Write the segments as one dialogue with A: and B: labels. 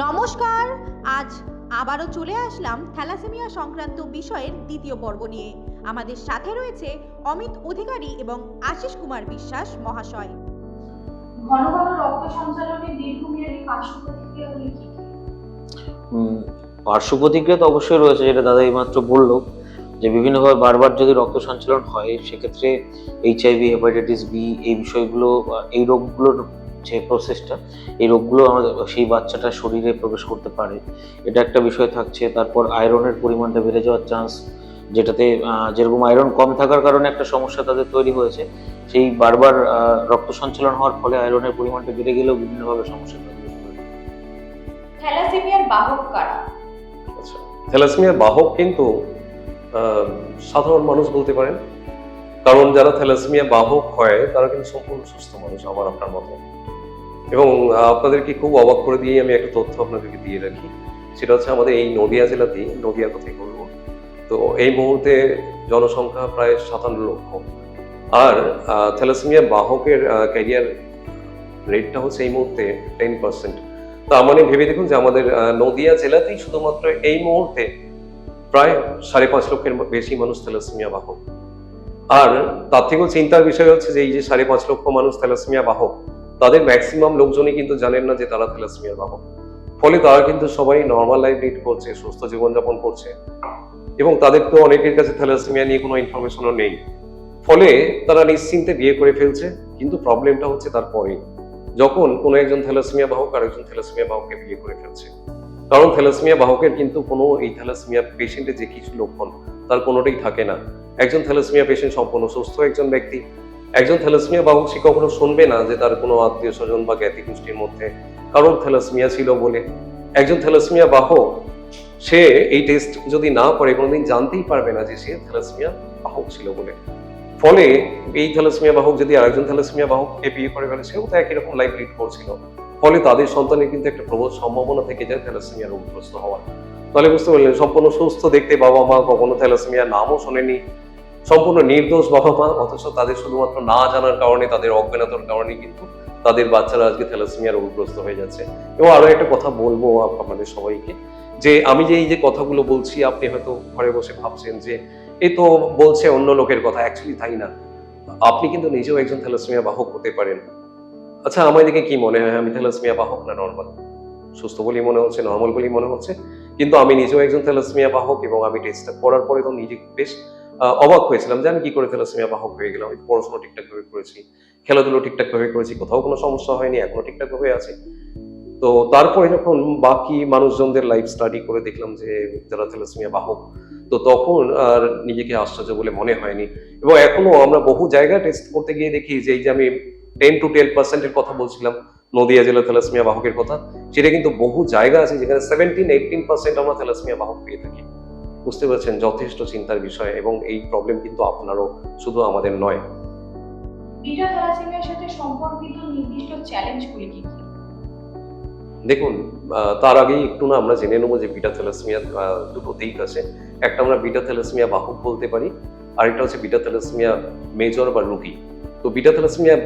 A: নমস্কার। আজ আবারও চলে আসলাম থ্যালাসেমিয়া সংক্রান্ত বিষয়ের দ্বিতীয় পর্ব নিয়ে। আমাদের সাথে রয়েছে অমিত অধিকারী এবং আশিস কুমার বিশ্বাস মহাশয়।
B: ঘন ঘন রক্ত সঞ্চালনের দীর্ঘমেয়াদী পার্শ্ব প্রতিক্রিয়াগুলি কি? কি?
C: পার্শ্ব প্রতিক্রিয়া তো অবশ্যই রয়েছে যেটা দাদা এইমাত্র বলল যে বিভিন্নভাবে বারবার যদি রক্ত সঞ্চালন হয় সেক্ষেত্রে এইচআইভি হেপাটাইটিস বি এই বিষয়গুলো এই রোগগুলোর যে প্রসেসটা এই রোগগুলো আমাদের সেই বাচ্চাটার শরীরে প্রবেশ করতে পারে। এটা একটা বিষয় থাকছে। তারপর আয়রনের পরিমাণটা বেড়ে যাওয়ার চান্স যেটাতে যেরকম আয়রন কম থাকার কারণে একটা সমস্যা তাদের তৈরি হয়েছে সেই বারবার রক্ত সঞ্চালন হওয়ার ফলে আয়রনের পরিমাণটা বেড়ে গেলেও বিভিন্নভাবে সমস্যা তৈরি
B: থ্যালাসেমিয়ার বাহক কারা?
D: আচ্ছা। থ্যালাসেমিয়ার বাহক কিন্তু আহ, সাধারণ মানুষ বলতে পারেন। কারণ যারা থ্যালাসেমিয়া বাহক হয় তারা কিন্তু সম্পূর্ণ সুস্থ মানুষ আমার আপনার মতো। এবং আপনাদেরকে খুব অবাক করে দিয়ে আমি একটা তথ্য আপনাদেরকে দিয়ে রাখি। সেটা হচ্ছে আমাদের এই নদিয়া জেলাতেই নদিয়ার কথাই বলব? তো এই মুহূর্তে জনসংখ্যা প্রায় সাতান্ন লক্ষ। আর থ্যালাসেমিয়া বাহকের ক্যারিয়ার রেটটা হচ্ছে এই মুহূর্তে টেন পার্সেন্ট। তার মানে ভেবে দেখুন যে আমাদের নদিয়া জেলাতেই শুধুমাত্র এই মুহূর্তে প্রায় সাড়ে পাঁচ লক্ষের বেশি মানুষ থ্যালাসেমিয়া বাহক। আর তার থেকেও চিন্তার বিষয় হচ্ছে যে এই যে সাড়ে পাঁচ লক্ষ মানুষ থ্যালাসেমিয়া বাহক তাদের ম্যাক্সিমাম লোকজনই কিন্তু জানেন না যে তারা থ্যালাসেমিয়া বাহক। ফলে তারা কিন্তু সবাই নর্মাল লাইফ লিড করছে, সুস্থ জীবনযাপন করছে। এবং তাদের তো অনেকের কাছে থ্যালাসেমিয়া নিয়ে কোনো ইনফরমেশনও নেই। ফলে তারা নিশ্চিন্তে বিয়ে করে ফেলছে, কিন্তু প্রবলেমটা হচ্ছে তারপরে যখন কোনো একজন থ্যালাসেমিয়া বাহক আর একজন থ্যালাসেমিয়া বাহককে বিয়ে করে ফেলছে। কারণ থ্যালাসেমিয়া বাহকের কিন্তু কোনো এই থ্যালাসেমিয়া পেশেন্টের যে কিছু লক্ষণ, তার কোনোটাই থাকে না। একজন থ্যালাসেমিয়া পেশেন্ট সম্পূর্ণ সুস্থ একজন ব্যক্তি একজন থ্যালাসেমিয়া বাহক সে কখনো শুনবে না যে তার কোনো আত্মীয় স্বজন বা জ্ঞাতি গোষ্ঠীর মধ্যে কারোর থ্যালাসেমিয়া ছিল বলে। একজন থ্যালাসেমিয়া বাহক, সে এই টেস্ট যদি না করে কোনোদিন জানতেই পারবে না যে সে থ্যালাসেমিয়া বাহক ছিল বলে। ফলে এই থ্যালাসেমিয়া বাহক যদি আরেকজন থ্যালাসেমিয়া বাহককে বিয়ে করে ফেলে, সেও তো একই রকম লাইফ লিড করছিল। ফলে তাদের সন্তানের কিন্তু একটা প্রবল সম্ভাবনা থেকে যায় থ্যালাসেমিয়া রোগগ্রস্ত হওয়ার। তাহলে বুঝতে পারলেন, সম্পূর্ণ সুস্থ দেখতে বাবা মা কখনো থ্যালাসেমিয়া নামও শোনেনি সম্পূর্ণ নির্দোষ বাবা মা অথচ তাদের শুধুমাত্র না জানার কারণে, তাদের অজ্ঞানতার কারণে কিন্তু তাদের বাচ্চারা আজকে থ্যালাসেমিয়া রোগগ্রস্ত হয়ে যাচ্ছে। এবং আরও একটা কথা বলব আপ- আপনাদের সবাইকে, যে আমি যে এই যে কথাগুলো বলছি, আপনি হয়তো ঘরে বসে ভাবছেন যে, এ তো বলছে অন্য লোকের কথা অ্যাকচুয়ালি তাই না। আপনি কিন্তু নিজেও একজন থ্যালাসেমিয়া বাহক হতে পারেন। আচ্ছা আমার দিকে কি মনে হয়? আমি থ্যালাসেমিয়া বাহক না নর্মাল সুস্থ বলেই মনে হচ্ছে নর্মাল বলেই মনে হচ্ছে। কিন্তু আমি নিজেও একজন থ্যালাসেমিয়া বাহক এবং আমি টেস্টটা করার পরে তো নিজে বেশ অবাক হয়েছিলাম যে আমি কি করে থ্যালাসেমিয়া বাহক হয়ে গেলাম পড়াশোনা ঠিকঠাক ভাবে করেছি, খেলাধুলো ঠিকঠাক ভাবে করেছি, কোথাও কোনো সমস্যা হয়নি, এখনও ঠিকঠাক ভাবে আছে। তো তারপরে যখন বাকি মানুষজনদের লাইফ স্টাডি করে দেখলাম যে যারা থ্যালাসেমিয়া বাহক তো তখন আর নিজেকে আশ্চর্য বলে মনে হয়নি। এবং এখনও আমরা বহু জায়গায় টেস্ট করতে গিয়ে দেখি যে এই যে আমি টেন টু টেন পার্সেন্টের কথা বলছিলাম, নদিয়া জেলা থ্যালাসেমিয়া বাহকের কথা, সেটা কিন্তু বহু জায়গা আছে যেখানে সেভেন্টিন এইটিন পার্সেন্ট আমরা থ্যালাসেমিয়া বাহক পেয়ে থাকি। বুঝতে পারছেন যথেষ্ট চিন্তার বিষয় এবং এই প্রবলেম কিন্তু আপনারও শুধু আমাদের নয়।
B: বিটা থ্যালাসেমিয়ার সাথে সম্পর্কিত নির্দিষ্ট চ্যালেঞ্জগুলি কি কি?
D: দেখুন তার আগেই একটু না আমরা জেনে নেব যে বিটা থ্যালাসেমিয়া দুটো দিক আছে। একটা আমরা বিটা থ্যালাসেমিয়া বাহক বলতে পারি আরেকটা হচ্ছে বিটা থ্যালাসেমিয়া মেজর বা রুগী। তো বিটা থ্যালাসেমিয়া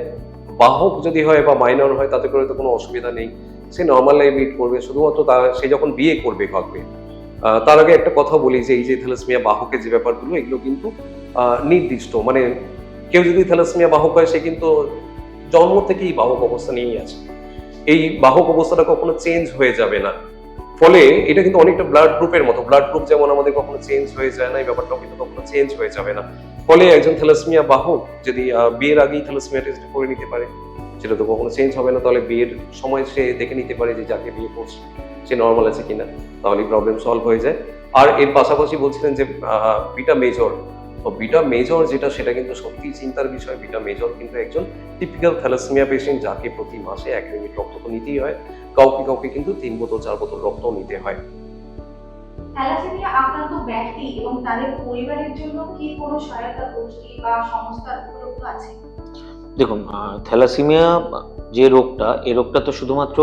D: বাহক যদি হয় বা মাইনর হয় তাতে করে তো কোনো অসুবিধা নেই। সে নর্মাল লাইফ লিড করবে শুধুমাত্র তার সে যখন বিয়ে করবে ভাববে তার আগে একটা কথা বলি যে এই যে থ্যালাসেমিয়া বাহকের যে ব্যাপারগুলো, এগুলো কিন্তু নির্দিষ্ট। মানে কেউ যদি থ্যালাসেমিয়া বাহক হয়, সে কিন্তু জন্ম থেকেই বাহক অবস্থা নিয়েই আছে। এই বাহক অবস্থাটা কখনো চেঞ্জ হয়ে যাবে না। ফলে এটা কিন্তু অনেকটা ব্লাড গ্রুপের মতো। ব্লাড গ্রুপ যেমন আমাদের কখনো চেঞ্জ হয়ে যায় না, এই ব্যাপারটাও কিন্তু কখনো চেঞ্জ হয়ে যাবে না। ফলে একজন থ্যালাসেমিয়া বাহক যদি বিয়ের আগেই থ্যালাসেমিয়া টেস্ট করে নিতে পারে, সেটা তো কখনো চেঞ্জ হবে না। তাহলে বিয়ের সময় সে দেখে নিতে পারে যে যাকে বিয়ে করছে। সে নর্মাল আছে কিনা তাহলে প্রবলেম সলভ হয়ে যায়। আর এর পাশাপাশি বলছিলেন যে বিটা মেজর তো বিটা মেজর যেটা সেটা কিন্তু সত্যি চিন্তার বিষয়। বিটা মেজর কিন্তু একজন টিপিক্যাল থ্যালাসেমিয়া পেশেন্ট যাকে প্রতি মাসে এক ইউনিট রক্ত তো নিতেই হয়। কাউকে কাউকে কিন্তু তিন বোতল চার বোতল রক্ত নিতে হয়।
B: থ্যালাসেমিয়া আক্রান্ত ব্যক্তি এবং তাদের পরিবারের জন্য কি কোনো সহায়তা গোষ্ঠী বা সংস্থা উপলব্ধ আছে?
C: দেখুন থ্যালাসেমিয়া যে রোগটা এই রোগটা তো শুধুমাত্র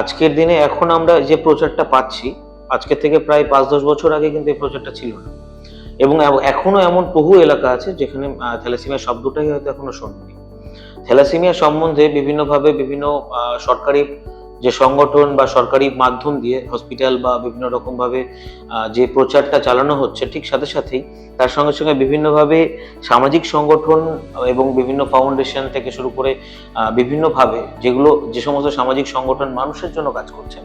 C: আজকের দিনে এখন আমরা যে প্রচারটা পাচ্ছি, আজকে থেকে প্রায় পাঁচ দশ বছর আগে কিন্তু এই প্রচারটা ছিল না। এবং এখনও এমন বহু এলাকা আছে যেখানে থ্যালাসিমিয়া শব্দটাই হয়তো এখনও শোনেনি। থ্যালাসেমিয়া সম্বন্ধে বিভিন্নভাবে বিভিন্ন সরকারি যে সংগঠন বা সরকারি মাধ্যম দিয়ে হসপিটাল বা বিভিন্ন রকমভাবে যে প্রচারটা চালানো হচ্ছে, ঠিক সাথে সাথেই তার সঙ্গে সঙ্গে বিভিন্নভাবে সামাজিক সংগঠন এবং বিভিন্ন ফাউন্ডেশন থেকে শুরু করে বিভিন্নভাবে যেগুলো, যে সমস্ত সামাজিক সংগঠন মানুষের জন্য কাজ করছে,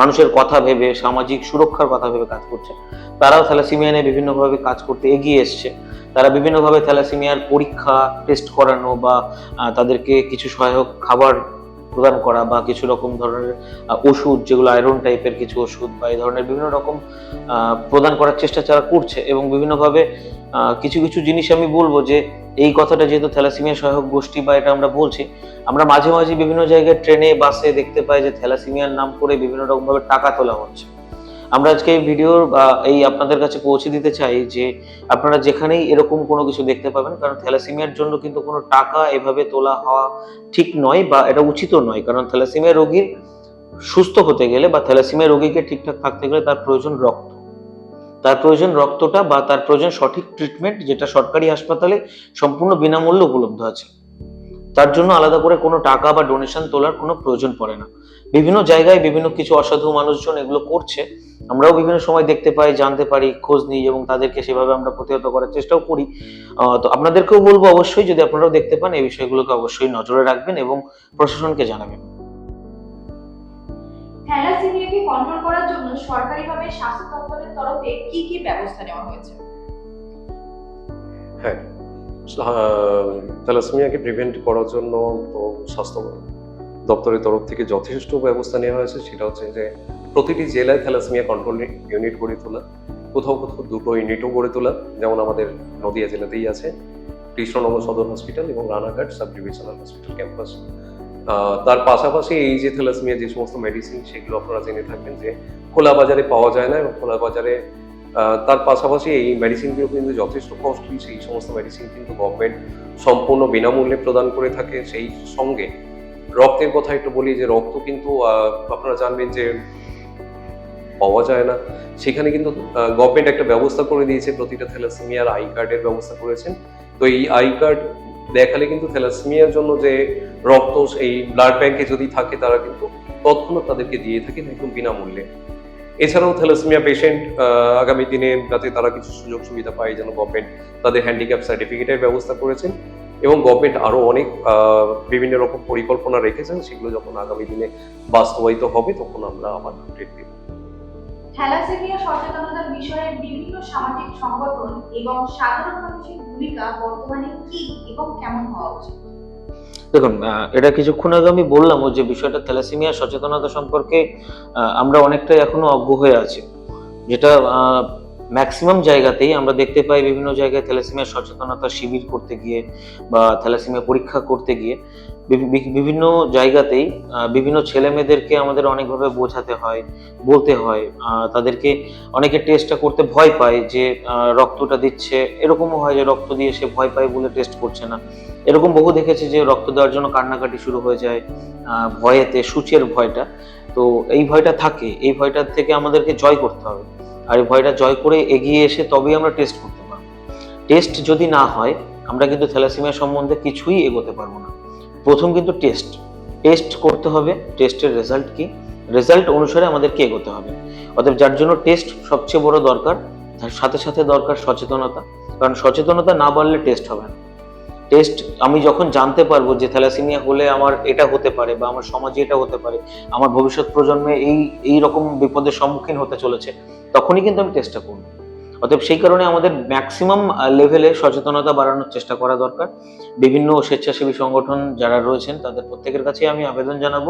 C: মানুষের কথা ভেবে, সামাজিক সুরক্ষার কথা ভেবে কাজ করছে, তারাও থ্যালাসিমিয়া নিয়ে বিভিন্নভাবে কাজ করতে এগিয়ে এসছে। তারা বিভিন্নভাবে থ্যালাসিমিয়ার পরীক্ষা টেস্ট করানো বা তাদেরকে কিছু সহায়ক খাবার প্রদান করা বা কিছু রকম ধরনের ওষুধ যেগুলো আয়রন টাইপের কিছু ওষুধ বা এই ধরনের বিভিন্ন রকম প্রদান করার চেষ্টা তারা করছে এবং বিভিন্নভাবে কিছু কিছু জিনিস আমি বলব যে এই কথাটা যেহেতু থ্যালাসিমিয়া সহায়ক গোষ্ঠী বা এটা আমরা বলছি, আমরা মাঝে মাঝে বিভিন্ন জায়গায় ট্রেনে, বাসে দেখতে পাই যে থ্যালাসিমিয়ার নাম করে বিভিন্ন রকমভাবে টাকা তোলা হচ্ছে। আমরা আজকে এই ভিডিওর এই আপনাদের কাছে পৌঁছে দিতে চাই যে আপনারা যেখানেই এরকম কোনো কিছু দেখতে পাবেন, কারণ থ্যালাসিমিয়ার জন্য কিন্তু কোনো টাকা এভাবে তোলা হওয়া ঠিক নয় বা এটা উচিতও নয়, কারণ থ্যালাসিমিয়া রোগীর সুস্থ হতে গেলে বা থ্যালাসিমিয়া রোগীকে ঠিকঠাক থাকতে গেলে তার প্রয়োজন রক্ত। তার প্রয়োজন রক্তটা বা তার প্রয়োজন সঠিক ট্রিটমেন্ট যেটা সরকারি হাসপাতালে সম্পূর্ণ বিনামূল্যে উপলব্ধ আছে। তার জন্য আলাদা করে কোনো টাকা বা ডোনেশন তোলার কোনো প্রয়োজন পড়ে না। বিভিন্ন জায়গায় বিভিন্ন কিছু অসাধু মানুষজন এগুলো করছে। আমরাও বিভিন্ন সময় দেখতে পাই জানতে পারি খোঁজ নিই এবং তাদেরকে সেভাবে আমরা প্রতিহত করার চেষ্টাও করি। তো আপনাদেরকেও বলব অবশ্যই যদি আপনারাও দেখতে পান এই বিষয়গুলোকে অবশ্যই নজরে রাখবেন এবং প্রশাসনকে জানাবেন।
B: থ্যালাসেমিয়াকে কন্ট্রোল করার জন্য সরকারিভাবে স্বাস্থ্য দপ্তরের তরফে কি কি ব্যবস্থা নেওয়া হয়েছে?
D: হ্যাঁ থ্যালাসেমিয়াকে প্রিভেন্ট করার জন্য তো স্বাস্থ্য দপ্তরের তরফ থেকে যথেষ্ট ব্যবস্থা নেওয়া হয়েছে। সেটা হচ্ছে যে প্রতিটি জেলায় থ্যালাসেমিয়া কন্ট্রোল ইউনিট গড়ে তোলা, কোথাও কোথাও দুটো ইউনিটও গড়ে তোলা, যেমন আমাদের নদিয়া জেলাতেই আছে, কৃষ্ণনগর সদর হসপিটাল এবং Ranaghat sub divisional hospital campus তার পাশাপাশি এই যে থ্যালাসেমিয়া যে সমস্ত মেডিসিন সেগুলো আপনারা জেনে থাকবেন যে খোলা বাজারে পাওয়া যায় না এবং খোলা বাজারে তার পাশাপাশি এই মেডিসিনগুলো কিন্তু যথেষ্ট কস্টলি সেই সমস্ত মেডিসিন কিন্তু গভর্নমেন্ট সম্পূর্ণ বিনামূল্যে প্রদান করে থাকে। সেই সঙ্গে রক্তের কথা একটু বলি, যে রক্ত কিন্তু আপনারা জানবেন যে পাওয়া যায় না। সেখানে কিন্তু গভর্নমেন্ট একটা ব্যবস্থা করে দিয়েছে, প্রতিটা থ্যালাসেমিয়ার আই কার্ডের ব্যবস্থা করেছেন। তো এই আই কার্ড দেখালে কিন্তু থ্যালাসেমিয়ার জন্য যে রক্ত, এই ব্লাড ব্যাংকে যদি থাকে, তারা কিন্তু তৎক্ষণাৎ তাদেরকে দিয়ে থাকে একদম বিনামূল্যে। এছাড়াও থ্যালাসেমিয়া পেশেন্ট আগামী দিনে যাতে তারা কিছু সুযোগ সুবিধা পায়, যেন গভর্নমেন্ট তাদের হ্যান্ডিক্যাপ সার্টিফিকেটের ব্যবস্থা করেছেন। এবং গভর্নমেন্ট আরও অনেক বিভিন্ন রকম পরিকল্পনা রেখেছেন সেগুলো যখন আগামী দিনে বাস্তবায়িত হবে তখন আমরা আবার আপডেট দেব।
B: থ্যালাসেমিয়া সচেতনতার বিষয়ে বিভিন্ন সামাজিক সংগঠন এবং সাধারণ মানুষের ভূমিকা বর্তমানে কি এবং কেমন হওয়া উচিত?
C: দেখুন এটা কিছুক্ষণ আগে আমি বললাম যে বিষয়টা থ্যালাসেমিয়া সচেতনতা সম্পর্কে আমরা অনেকটাই এখনও অজ্ঞ হয়ে আছি। যেটা ম্যাক্সিমাম জায়গাতেই আমরা দেখতে পাই বিভিন্ন জায়গায় থ্যালাসেমিয়া সচেতনতা শিবির করতে গিয়ে বা থ্যালাসেমিয়া পরীক্ষা করতে গিয়ে বিভি- বিভি- বিভিন্ন জায়গাতেই বিভিন্ন ছেলে মেয়েদেরকে আমাদের অনেকভাবে বোঝাতে হয়, বলতে হয়। তাদেরকে অনেকে টেস্টটা করতে ভয় পায় যে রক্তটা দিচ্ছে। এরকমও হয় যে, রক্ত দিয়ে সে ভয় পায় বলে টেস্ট করছে না। এরকম বহু দেখেছি যে, রক্ত দেওয়ার জন্য কান্নাকাটি শুরু হয়ে যায় ভয়েতে, সূচের ভয়টা। তো এই ভয়টা থাকে। এই ভয়টার থেকে আমাদেরকে জয় করতে হবে। আর এই ভয়টা জয় করে এগিয়ে এসে তবেই আমরা টেস্ট করতে পারব। টেস্ট যদি না হয়, আমরা কিন্তু থ্যালাসেমিয়া সম্বন্ধে কিছুই এগোতে পারব না। প্রথম কিন্তু টেস্ট টেস্ট করতে হবে টেস্টের রেজাল্ট কি? রেজাল্ট অনুসারে আমাদেরকে এগোতে হবে। অতএব যার জন্য টেস্ট সবচেয়ে বড় দরকার, তার সাথে সাথে দরকার সচেতনতা। কারণ সচেতনতা না বাড়লে টেস্ট হবে না। টেস্ট আমি যখন জানতে পারব যে থ্যালাসিমিয়া হলে আমার এটা হতে পারে বা আমার সমাজে এটা হতে পারে, আমার ভবিষ্যৎ প্রজন্মে এই এই রকম বিপদের সম্মুখীন হতে চলেছে, তখনই কিন্তু আমি টেস্টটা করব। অতএব সেই কারণে আমাদের ম্যাক্সিমাম লেভেলে সচেতনতা বাড়ানোর চেষ্টা করা দরকার। বিভিন্ন স্বেচ্ছাসেবী সংগঠন যারা রয়েছেন, তাদের প্রত্যেকের কাছে আমি আবেদন জানাব।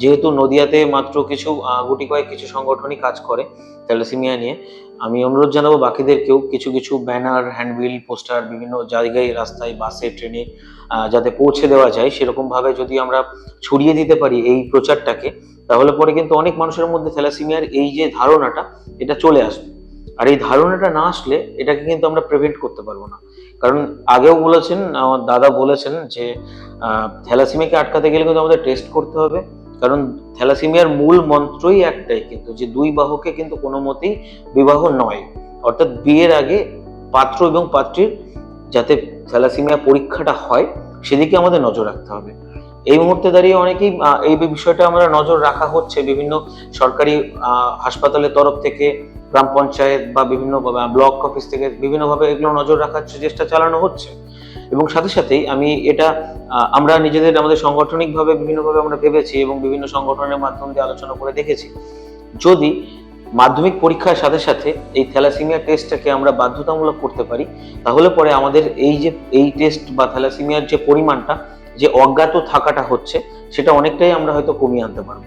C: যেহেতু নদিয়াতে মাত্র কিছু গুটি কয়েক কিছু সংগঠনই কাজ করে থ্যালাসেমিয়া নিয়ে, আমি অনুরোধ জানাব বাকিদেরকেও কিছু কিছু ব্যানার, হ্যান্ডবিল, পোস্টার, বিভিন্ন জায়গায়, রাস্তায়, বাসে, ট্রেনে যাতে পৌঁছে দেওয়া যায়, সেরকমভাবে যদি আমরা ছড়িয়ে দিতে পারি এই প্রচারটাকে, তাহলে পরে কিন্তু অনেক মানুষের মধ্যে থ্যালাসেমিয়ার এই যে ধারণাটা, এটা চলে আসবে। আর এই ধারণাটা না আসলে এটাকে কিন্তু আমরা প্রিভেন্ট করতে পারব না। কারণ আগেও বলেছেন, আমার দাদা বলেছেন যে থ্যালাসেমিয়াকে আটকাতে গেলে কিন্তু আমাদের টেস্ট করতে হবে। কারণ থ্যালাসিমিয়ার মূল মন্ত্রই একটাই কিন্তু, যে দুই বাহকে কিন্তু কোনো মতেই বিবাহ নয়। অর্থাৎ বিয়ের আগে পাত্র এবং পাত্রীর যাতে থ্যালাসিমিয়া পরীক্ষাটা হয়, সেদিকে আমাদের নজর রাখতে হবে। এই মুহূর্তে দাঁড়িয়ে অনেকেই এই বিষয়টা আমরা নজর রাখা হচ্ছে। বিভিন্ন সরকারি হাসপাতালের তরফ থেকে, গ্রাম পঞ্চায়েত বা বিভিন্ন ব্লক অফিস থেকে বিভিন্নভাবে এগুলো নজর রাখার চেষ্টা চালানো হচ্ছে। এবং সাথে সাথেই আমি এটা আমরা নিজেদের, আমাদের সাংগঠনিকভাবে বিভিন্নভাবে আমরা ভেবেছি এবং বিভিন্ন সংগঠনের মাধ্যম দিয়ে আলোচনা করে দেখেছি। যদি মাধ্যমিক পরীক্ষার সাথে সাথে এই থ্যালাসিমিয়া টেস্টটাকে আমরা বাধ্যতামূলক করতে পারি, তাহলে পরে আমাদের এই যে, এই টেস্ট বা থ্যালাসিমিয়ার যে পরিমাণটা যে অজ্ঞাত থাকাটা হচ্ছে, সেটা অনেকটাই আমরা হয়তো কমিয়ে আনতে পারব।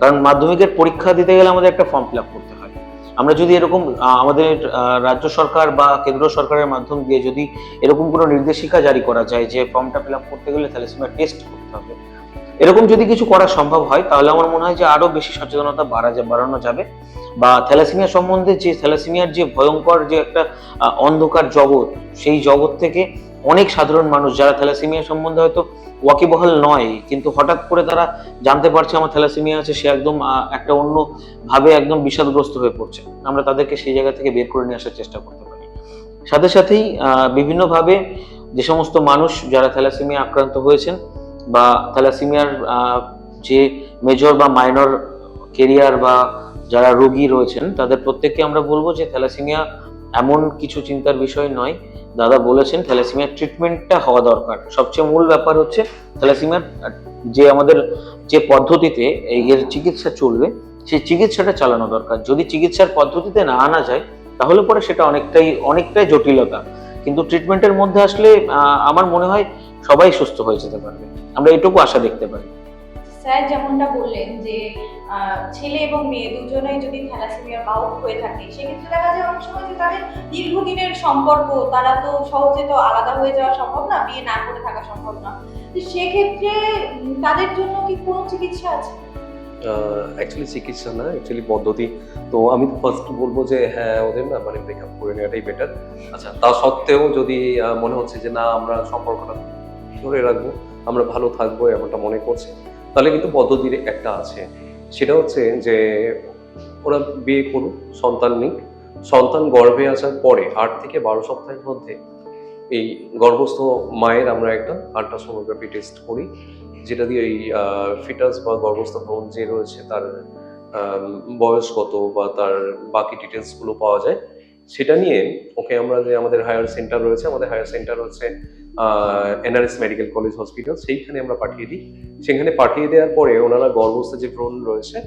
C: কারণ মাধ্যমিকের পরীক্ষা দিতে গেলে আমাদের একটা ফর্ম ফিল আপ করতে হয়। আমরা যদি এরকম আমাদের রাজ্য সরকার বা কেন্দ্র সরকারের মাধ্যম দিয়ে যদি এরকম কোনো নির্দেশিকা জারি করা যায় যে ফর্মটা ফিল আপ করতে গেলে থ্যালাসিমিয়া টেস্ট করতে হবে। এরকম যদি কিছু করা সম্ভব হয়, তাহলে আমার মনে হয় যে আরও বেশি সচেতনতা বাড়া বাড়ানো যাবে। বা থ্যালাসিমিয়া সম্বন্ধে যে, থ্যালাসিমিয়ার যে ভয়ঙ্কর যে একটা অন্ধকার জগৎ, সেই জগৎ থেকে অনেক সাধারণ মানুষ, যারা থ্যালাসিমিয়া সম্বন্ধে হয়তো ওয়াকিবহাল নয়, কিন্তু হঠাৎ করে তারা জানতে পারছে আমার থ্যালাসিমিয়া আছে, সে একদম একটা অন্য ভাবে একদম বিষাদগ্রস্ত হয়ে পড়ছে। আমরা তাদেরকে সেই জায়গা থেকে বের করে নিয়ে আসার চেষ্টা করতে পারি। সাথে সাথেই বিভিন্নভাবে যে সমস্ত মানুষ যারা থ্যালাসিমিয়া আক্রান্ত হয়েছেন বা থ্যালাসিমিয়ার যে মেজর বা মাইনর কেরিয়ার বা যারা রোগী রয়েছেন, তাদের প্রত্যেককে আমরা বলব যে থ্যালাসিমিয়া এমন কিছু চিন্তার বিষয় নয় দাদা বলেছেন থ্যালাসিমিয়ার ট্রিটমেন্টটা হওয়া দরকার। সবচেয়ে মূল ব্যাপার হচ্ছে থ্যালাসিমিয়ার যে আমাদের যে পদ্ধতিতে এর চিকিৎসা চলবে, সেই চিকিৎসাটা চালানো দরকার। যদি চিকিৎসার পদ্ধতিতে না আনা যায়, তাহলে পরে সেটা অনেকটাই অনেকটাই জটিলতা। কিন্তু ট্রিটমেন্টের মধ্যে আসলে আমার মনে হয় সবাই সুস্থ হয়ে যেতে পারবে। আমরা এটুকু আশা দেখতে পারি।
B: স্যার যেমনটা বললেন যে ছেলে এবং মেয়ে দুজনেই যদি থ্যালাসেমিয়া বাহক হয়ে থাকে, সেক্ষেত্রে দেখা যায় অনেক সময় যে তাদের দীর্ঘদিনের সম্পর্ক, তারা তো সহজে তো আলাদা হয়ে যাওয়া সম্ভব না, বিয়ে না করে থাকা সম্ভব না। তো সেক্ষেত্রে তাদের জন্য কি কোনো চিকিৎসা আছে?
D: অ্যাকচুয়ালি চিকিৎসা না অ্যাকচুয়ালি পদ্ধতি। তো আমি ফার্স্ট বলব যে হ্যাঁ ওদের না মানে ব্রেকআপ করে নেওয়াটাই বেটার আচ্ছা তা সত্ত্বেও যদি মনে হচ্ছে যে না, আমরা সম্পর্কটা ধরে রাখব, আমরা ভালো থাকব এমনটা মনে করছে তাহলে কিন্তু পদ্ধতির একটা আছে। সেটা হচ্ছে যে, ওরা বিয়ে করুক, সন্তান নিক। সন্তান গর্ভে আসার পরে, আট থেকে বারো সপ্তাহের মধ্যে এই গর্ভস্থ মায়ের আমরা একটা আল্ট্রাসোনোগ্রাফি টেস্ট করি, যেটা দিয়ে এই ফিটাস বা গর্ভস্থ ভ্রূণ যে রয়েছে তার বয়স কত বা তার বাকি ডিটেলসগুলো পাওয়া যায়। সেটা নিয়ে, ওকে আমরা যে আমাদের হায়ার সেন্টার রয়েছে, আমাদের হায়ার সেন্টার হচ্ছে এনআরএস মেডিকেল কলেজ হসপিটাল সেইখানে আমরা পাঠিয়ে দিই। সেখানে পাঠিয়ে দেওয়ার পরে ওনারা গর্ভস্থ যে ভ্রূণ রয়েছে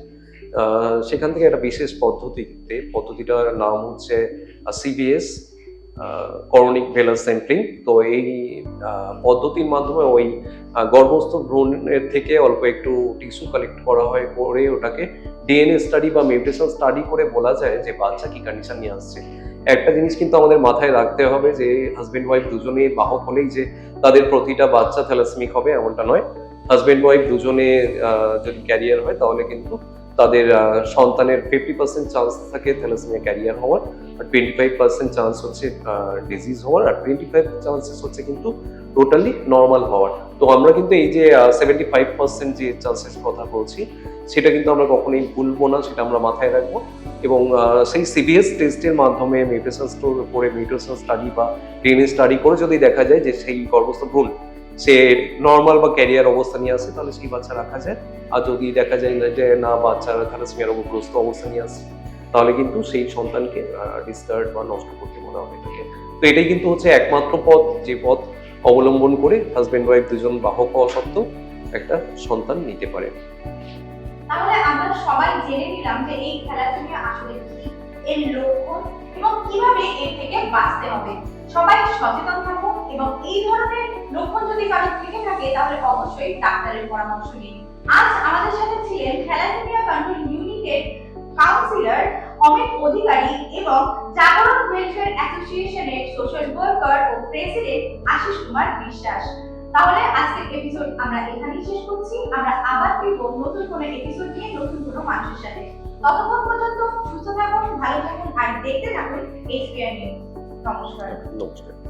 D: সেখান থেকে একটা বিশেষ পদ্ধতিতে, পদ্ধতিটার নাম হচ্ছে সিবিএস করনিক ভেলাস স্যাম্পলিং তো এই পদ্ধতির মাধ্যমে ওই গর্ভস্থ ভ্রূণের থেকে অল্প একটু টিস্যু কালেক্ট করা হয়, করে ওটাকে ডিএনএ স্টাডি বা মিউটেশন স্টাডি করে বলা যায় যে বাচ্চা কি কন্ডিশন নিয়ে আসছে। একটা জিনিস কিন্তু আমাদের মাথায় রাখতে হবে যে হাজবেন্ড ওয়াইফ দুজনে বাহক হলেই যে তাদের প্রতিটা বাচ্চা থ্যালাসমিক হবে এমনটা নয়। হাজবেন্ড ওয়াইফ দুজনে যদি ক্যারিয়ার হয় তাহলে কিন্তু তাদের সন্তানের ফিফটি পার্সেন্ট চান্স থাকে থ্যালাসমিয়া ক্যারিয়ার হওয়ার আর টোয়েন্টি ফাইভ পার্সেন্ট চান্স হচ্ছে ডিজিজ হওয়ার আর টোয়েন্টি ফাইভ চান্সেস হচ্ছে কিন্তু টোটালি নর্মাল হওয়ার। তো আমরা কিন্তু এই যে সেভেন্টি ফাইভ পার্সেন্ট যে চান্সেস কথা বলছি সেটা কিন্তু আমরা কখনোই ভুলবো না, সেটা আমরা মাথায় রাখব। এবং সেই সিবিএস টেস্টের মাধ্যমে মিউটেশন করে মিউটেশন স্টাডি বা ডিএনএ স্টাডি করে যদি দেখা যায় যে সেই গর্ভস্থ ভ্রূণ সে নর্মাল বা ক্যারিয়ার অবস্থা নিয়ে আসে, তাহলে সেই বাচ্চা রাখা যায়। আর যদি দেখা যায় না যে, না বাচ্চার থ্যালাসেমিয়া রোগগ্রস্ত অবস্থা নিয়ে আসছে তাহলে কিন্তু সেই সন্তানকে ডিস্টার্ব বা নষ্ট করতে বলা হয়ে থাকে তো এটাই কিন্তু হচ্ছে একমাত্র পথ, যে পথ অবলম্বন করে হাজব্যান্ড ওয়াইফ দুজন বাহক হওয়া সত্ত্বেও একটা সন্তান নিতে পারে।
B: তাহলে আমরা সবাই জেনে নিলাম যে এই থ্যালাসেমিয়া আসলে কি, এর লক্ষণ এবং কীভাবে এর থেকে বাঁচতে হবে। সবাই সচেতন থাকব এবং এই ধরনের লক্ষণ যদি কারও থেকে থাকে, তাহলে অবশ্যই ডাক্তারের পরামর্শ নিন। আজ আমাদের সাথে ছিলেন থ্যালাসেমিয়া কন্ট্রোল ইউনিটের কাউন্সিলর অমিত অধিকারী এবং জাগরণ ওয়েলফেয়ার অ্যাসোসিয়েশনের সোশ্যাল ওয়ার্কার ও প্রেসিডেন্ট আশিস কুমার বিশ্বাস। তাহলে আজকের এপিসোড আমরা এখানেই শেষ করছি। আমরা আবার ফিরবো নতুন কোনো এপিসোড নিয়ে, নতুন কোনো মানুষের সাথে। ততক্ষণ পর্যন্ত সুস্থ থাকুন, ভালো থাকুন, আর দেখতে থাকুন এইচপিআর নিউজ নমস্কার।
D: নমস্কার।